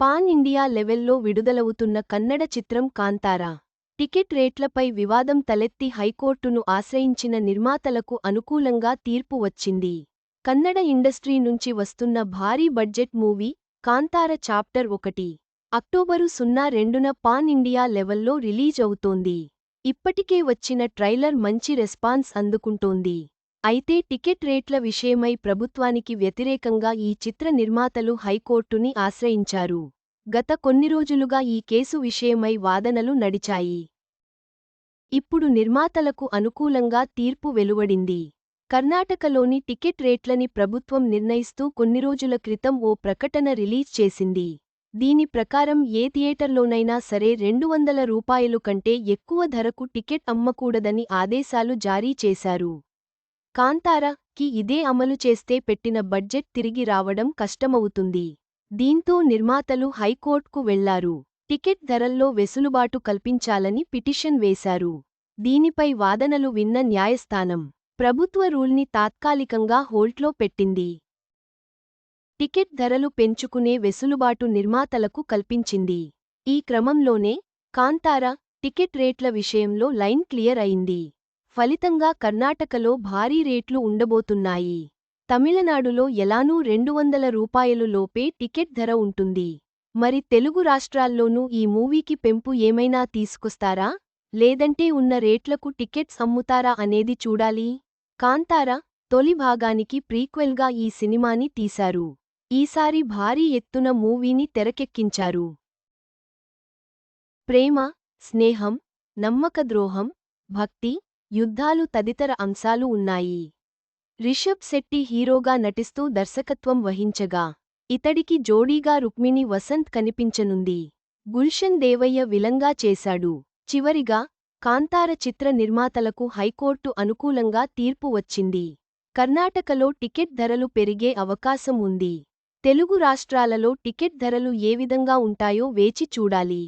Pan India లెవెల్లో విడుదలవుతున్న కన్నడ చిత్రం Kantara. Ticket రేట్లపై వివాదం తలెత్తి హైకోర్టును ఆశ్రయించిన నిర్మాతలకు అనుకూలంగా తీర్పు వచ్చింది. కన్నడ ఇండస్ట్రీ నుంచి వస్తున్న భారీ బడ్జెట్ మూవీ కాంతార చాప్టర్ ఒకటి. అక్టోబరు సున్నా రెండున పాన్ ఇండియా లెవెల్లో రిలీజ్ అవుతోంది. ఇప్పటికే వచ్చిన ట్రైలర్ మంచి రెస్పాన్స్ అందుకుంటోంది. అయితే టికెట్ రేట్ల విషయమై ప్రభుత్వానికి వ్యతిరేకంగా ఈ చిత్ర నిర్మాతలు హైకోర్టుని ఆశ్రయించారు. గత కొన్ని రోజులుగా ఈ కేసు విషయమై వాదనలు నడిచాయి. ఇప్పుడు నిర్మాతలకు అనుకూలంగా తీర్పు వెలువడింది. కర్ణాటకలోని టికెట్ రేట్లని ప్రభుత్వం నిర్ణయిస్తూ కొన్ని రోజుల క్రితం ఓ ప్రకటన రిలీజ్ చేసింది. దీని ప్రకారం ఏ థియేటర్లోనైనా సరే రెండు వందల రూపాయలు కంటే ఎక్కువ ధరకు టికెట్ అమ్మకూడదని ఆదేశాలు జారీ చేశారు. కాంతారా కి ఇదే అమలు చేస్తే పెట్టిన బడ్జెట్ తిరిగి రావడం కష్టమవుతుంది. దీంతో నిర్మాతలు హైకోర్టుకు వెళ్ళారు. టికెట్ ధరల్లో వెసులుబాటు కల్పించాలని పిటిషన్ వేశారు. దీనిపై వాదనలు విన్న న్యాయస్థానం ప్రభుత్వ రూల్ని తాత్కాలికంగా హోల్ట్లో పెట్టింది. టికెట్ ధరలు పెంచుకునే వెసులుబాటు నిర్మాతలకు కల్పించింది. ఈ క్రమంలోనే కాంతారా టికెట్ రేట్ల విషయంలో లైన్ క్లియర్ అయింది. ఫలితంగా కర్ణాటకలో భారీ రేట్లు ఉండబోతున్నాయి. తమిళనాడులో ఎలానూ రెండు వందల రూపాయలు లోపే టికెట్ ధర ఉంటుంది. మరి తెలుగు రాష్ట్రాల్లోనూ ఈ మూవీకి పెంపు ఏమైనా తీసుకొస్తారా? లేదంటే ఉన్న రేట్లకు టికెట్స్ అమ్ముతారా అనేది చూడాలి. కాంతారా తొలి భాగానికి ప్రీక్వెల్గా ఈ సినిమాని తీశారు. ఈసారి భారీ ఎత్తున మూవీని తెరకెక్కించారు. ప్రేమ స్నేహం నమ్మకద్రోహం భక్తి యుద్ధాలు తదితర అంశాలు ఉన్నాయి. రిషబ్ శెట్టి హీరోగా నటిస్తూ దర్శకత్వం వహించగా ఇతడికి జోడీగా రుక్మిణి వసంత్ కనిపించనుంది. గుల్షన్ దేవయ్య విలంగా చేశాడు. చివరిగా కాంతార చిత్ర నిర్మాతలకు హైకోర్టు అనుకూలంగా తీర్పు వచ్చింది. కర్ణాటకలో టికెట్ ధరలు పెరిగే అవకాశం ఉంది. తెలుగు రాష్ట్రాలలో టికెట్ ధరలు ఏ విధంగా ఉంటాయో వేచి చూడాలి.